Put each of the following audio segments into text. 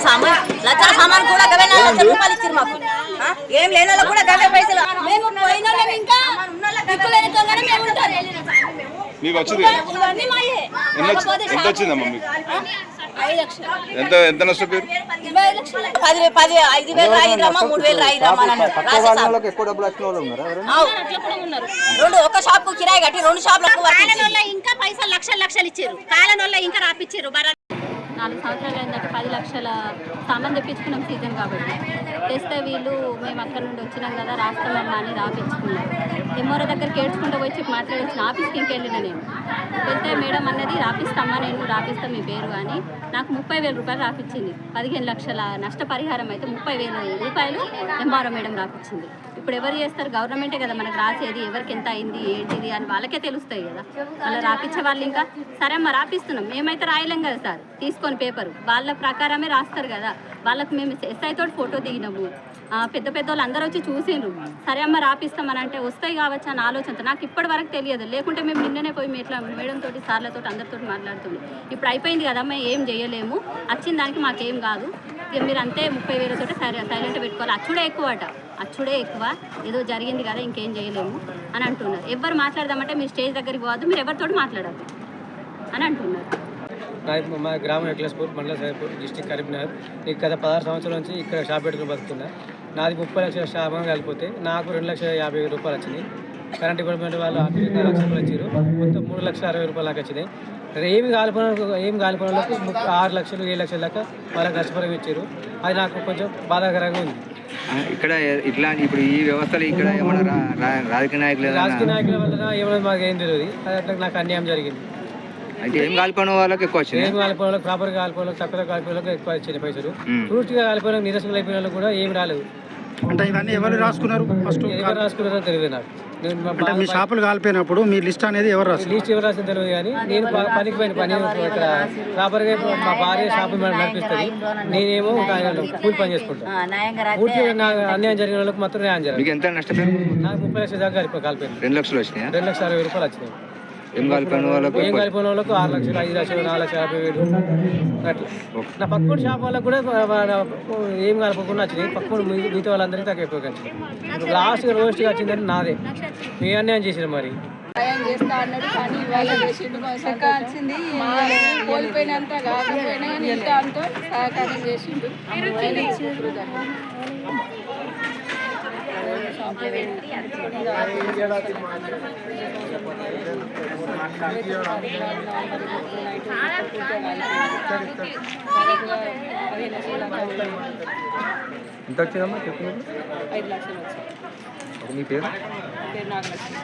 సామాన్ లక్షల సామాన్ కూడా గవే లక్షల రూపాయలు ఇచ్చారు మాకు? ఏం లేని వాళ్ళకి కూడా గవే పైసలు మేము పోయిన వాళ్ళం ఇంకా దిక్కులేని దొంగనే మేము ఉంటాం. మీకు వచ్చింది. ఎంత వచ్చిందమ్మా మీకు ఎంత ఎంత నష్టపోయారు పది పది ఐదు వేలు మూడు వేలు. రెండు ఒక షాప్కు కిరాయి కట్టి రెండు షాపులకు ఇంకా పైసలు లక్షలు లక్షలు ఇచ్చారు. కాలనోళ్ళ ఇంకా రాపిచ్చారు. బర నాలుగు సంవత్సరాలు అయిందంటే పది లక్షల సామాన్ తెప్పించుకున్నాం సీజన్ కాబట్టి. తెస్తే వీళ్ళు మేము అక్కడ నుండి వచ్చినాం కదా రాస్తామమ్మా అని రాపించుకున్నాం. ఎంఆర్ఓ దగ్గరికి ఏడ్చుకుంటూ పోయి చెప్పి మాట్లాడొచ్చిన ఆఫీస్కి ఇంకెళ్ళిన నేను? వెళ్తే మేడం అన్నది రాపిస్తామా నేను రాపిస్తా మీ పేరు అని నాకు ముప్పై వేల రూపాయలు రాపిచ్చింది. పదిహేను లక్షల నష్టపరిహారం అయితే ముప్పై వేల రూపాయలు ఎంఆర్ఓ మేడం రాపిచ్చింది. ఇప్పుడు ఎవరు చేస్తారు? గవర్నమెంటే కదా మనకు రాసేది. ఎవరికి ఎంత అయింది ఏంటిది అని వాళ్ళకే తెలుస్తాయి కదా. అలా రాపిచ్చే వాళ్ళు ఇంకా సరే అమ్మ రాపిస్తున్నాం. మేమైతే రాయలేం కదా సార్. తీసుకొని పేపర్ వాళ్ళ ప్రకారమే రాస్తారు కదా. వాళ్ళకి మేము ఎస్ఐ తోటి ఫోటో దిగినాము. పెద్ద పెద్ద వాళ్ళు అందరూ వచ్చి చూసిండ్రు. సరే అమ్మ రాపిస్తామని అంటే వస్తాయి కావచ్చు అని ఆలోచనతో. నాకు ఇప్పటి వరకు తెలియదు. లేకుంటే మేము నిన్ననే పోయి ఎట్లా మేడం తోటి సార్లతో అందరితో మాట్లాడుతుంది ఇప్పుడు అయిపోయింది కదమ్మా ఏం చేయలేము. వచ్చిన దానికి మాకేం కాదు. ఇక మీరు అంతే ముప్పై వేల చోట సైలెంట్ పెట్టుకోవాలి. అచ్చుడే ఎక్కువ అట అచ్చుడే ఎక్కువ. ఏదో జరిగింది కదా ఇంకేం చేయలేము అని అంటున్నారు. ఎవరు మాట్లాడదామంటే మీరు స్టేజ్ దగ్గరికి పోవద్దు మీరు ఎవరితోటి మాట్లాడద్దు అని అంటున్నారు. మా గ్రామం ఎక్లస్పూర్ మండల సాయిపూర్ డిస్టిక్ కరీంనగర్. ఈ గత పదహారు సంవత్సరాల నుంచి ఇక్కడ షాప్ పెట్టుకుని బతుకుతున్నా. నాది ముప్పై లక్షల శాపం కలిపితే నాకు రెండు లక్షల యాభై వేల రూపాయలు వచ్చినాయి. కరెంట్ డిపార్ట్మెంట్ వాళ్ళు ఆర్థిక లక్ష రూపాయలు ఇచ్చారు. మొత్తం మూడు లక్షల అరవై రూపాయలు దాకా వచ్చినాయి. ఏమి కాలిపోయిన ఏం కాలిపోయిన ఆరు లక్షలు ఏడు లక్షల దాకా వాళ్ళకి నష్టపరం ఇచ్చారు. అది నాకు కొంచెం బాధాకరంగా ఉంది. ఇక్కడ ఇట్లా ఇప్పుడు ఈ వ్యవస్థలు ఇక్కడ రాజకీయ నాయకులు రాజకీయ నాయకుల వల్ల ఏమైనా మాకు ఏం తెలియదు. అది అట్లా నాకు అన్యాయం జరిగింది. అయితే ఏం కాలిపోయిన వాళ్ళకి ఎక్కువ వచ్చినాయి? ఏం కాలిపోయిన వాళ్ళకి ప్రాపర్గా కాలిపోయిన వాళ్ళకి తక్కువ కాలిపోయిన వాళ్ళకి ఎక్కువ వచ్చినాయి పైసలు. పూర్తిగా కాలిపోయిన నిరసనలు అయిపోయిన వాళ్ళకి కూడా ఏం రాలేదు. అంటే ఇవన్నీ ఎవరు రాసుకున్నారు? ఫస్ట్ ఎవరు రాసుకున్నారో తెలియదు నాకు. నేను మా అంటే మీ షాపులు కాలిపోయినప్పుడు మీ లిస్ట్ అనేది ఎవరు రాస్తారు లీస్ట్ ఎవరు రాసింది తెలియదు కానీ నేను పనికి పోయిన పని ఇక్కడ ప్రాపర్గా మా భార్య షాప్ నడిపిస్తుంది. నేనేమో ఒక ఆయన కూలి పని చేసుకుంటాను ఆ, న్యాయంగా రాస్తే పూర్తిగా నాకు అన్యాయం జరిగిన వాళ్ళకి మాత్రం న్యాయం జరగదు. ఎంత నష్టపోయారు? నాకు ముప్పై లక్షల దాకా కలిపి కాలిపోయింది. రెండు లక్షలు వచ్చినాయా? రెండు లక్షల అరవై రూపాయలు వచ్చినాయి. ఏం కాలిపోయిన వాళ్ళకు? ఏం కలిపిన వాళ్ళకు? ఆరు లక్షలు ఐదు లక్షలు నాలుగు లక్షల యాభై వేలు. అట్లా. నా పక్కన షాప్ వాళ్ళకు కూడా ఏం కలపకుండా వచ్చినాయి పక్కన మిగ- మిగతా వాళ్ళందరికీ తక్కువ ఎక్కువ వచ్చినాయి లాస్ట్ రోస్ట్గా వచ్చిందని నాదే. ఏ అన్యాయం చేసిన మరి? సాయం చేస్తా అన్నాడు కానీ ఇవాళ చేసిండు వచ్చింది కోల్పోయినంత కాకపోయినా కానీ ఇంకా అంతా సహకారం చేసిండు. ఎంత వచ్చిందమ్మా చెప్పినప్పుడు ఐదు లక్షలు వచ్చాయి మీ పేరు? పేరు నాగలక్ష్మి.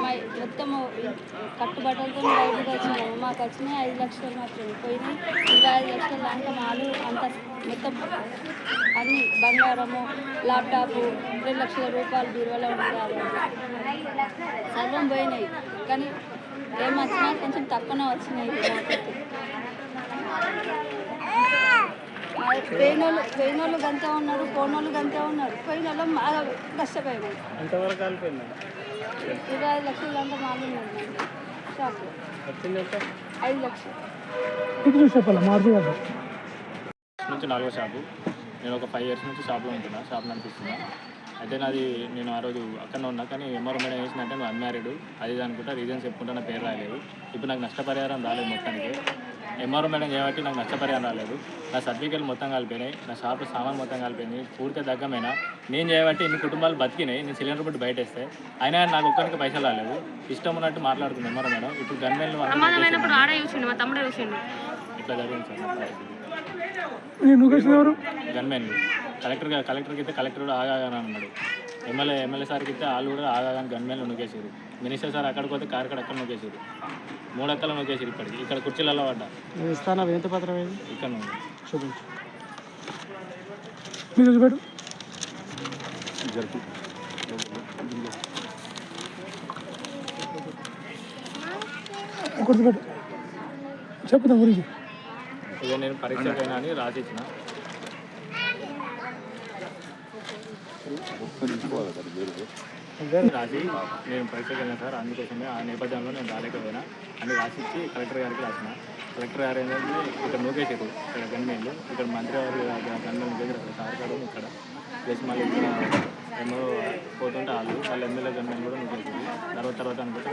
మా- మొత్తము కట్టుబట్టలతో బయటకు వచ్చినాము. మాకు వచ్చినాయి ఐదు లక్షలు మాత్రమే. పోయినాయి. ఇరవై ఐదు లక్షల దాంట్లో మాలు అంత మొత్తం అన్ని బంగారము ల్యాప్టాప్ రెండు లక్షల రూపాయలు బీరువాలో ఉండాలి. సర్వం పోయినాయి. కానీ ఏమొచ్చినా కొంచెం తక్కువనే వచ్చినాయి. మాకైతే పోయినోళ్ళు పోయినోళ్ళు గంతే ఉన్నారు పోనోళ్ళు గంతే ఉన్నారు. పోయిన వాళ్ళు బాగా కష్టపోయినాయి ఎంతవరకు కాలిపోయింది? ఇరవై ఐదు లక్షల దాంట్లో మామూలు ఐదు లక్షలు. నుంచి నాలుగో షాపు. నేను ఒక ఫైవ్ ఇయర్స్ నుంచి షాప్లో ఉంటున్నా షాప్ నడిపిస్తున్నా అయితే నాది నేను ఆ రోజు అక్కడనే ఉన్నా కానీ ఎంఆర్ఓ మేడం వేసిందంటే నువ్వు అన్మ్యారీడ్ అది అనుకుంటా రీజన్స్ చెప్పుకుంటా నా పేరు రాలేదు. ఇప్పుడు నాకు నష్టపరిహారం రాలేదు మొత్తానికి. ఎంఆర్ఓ మేడం చేయబట్టి నాకు నష్టపరిహారం రాలేదు. నా సర్టిఫికేట్ మొత్తం కలిపోయినాయి. నా షాప్ సామాన్ మొత్తం కలిపోయింది. పూర్తిగా దగ్గమైనా నేను చేయబట్టి ఇన్ని కుటుంబాలు బతికినాయి. నేను సిలిండర్ పెట్టి బయట వేస్తే అయినా నాకు ఒక్కరికి పైసలు రాలేదు. ఇష్టం ఉన్నట్టు మాట్లాడుతుంది ఎంఆర్ఓ మేడం. ఇప్పుడు గన్మెన్లు ఆడ చూసిండు మా తమ్ముడే చూసిండు. ఇట్లా జరిగింది సార్? గన్మెన్ కలెక్టర్ గా- కలెక్టర్కి అయితే కలెక్టర్ కూడా ఆగాగానే అన్నాడు. ఎమ్మెల్యే ఎమ్మెల్యే సార్కి అయితే వాళ్ళు కూడా ఆగాగానే గన్మెన్లు నొక్కేసారు మినిస్టర్ సార్ అక్కడికి పోతే కారు అక్కడ నొక్కేసారు మూడు అక్కలు నొక్కేసారు ఇప్పటికి ఇక్కడ కుర్చీలలో పడ్డా. ఇస్తానా? ఎంత పత్రం ఏది? ఇక్కడ నుండి చూపించు. మీరు పెట్టు ఒకటి పెట్టు చెప్పుదాం గురించి. ఇక నేను పరీక్షకైనా అని రాసి ఇచ్చిన రాసి నేను పరీక్షకి వెళ్ళిన సార్ అందుకోసమే ఆ నేపథ్యంలో నేను రాలేకపోయినా. అని రాసిచ్చి కలెక్టర్ గారికి రాసిన. కలెక్టర్ గారు ఏంటంటే ఇక్కడ నూకేశారు ఇక్కడ గన్మేన్లు ఇక్కడ మంత్రి గారు గన్మేన్ దగ్గర సార్ గారు ఇక్కడ. ప్లస్ మళ్ళీ ఇక్కడ ఎన్నో పోతుంటే వాళ్ళు మళ్ళీ ఎమ్మెల్యే గన్మేన్ కూడా నూకేసింది తర్వాత తర్వాత అనుకుంటే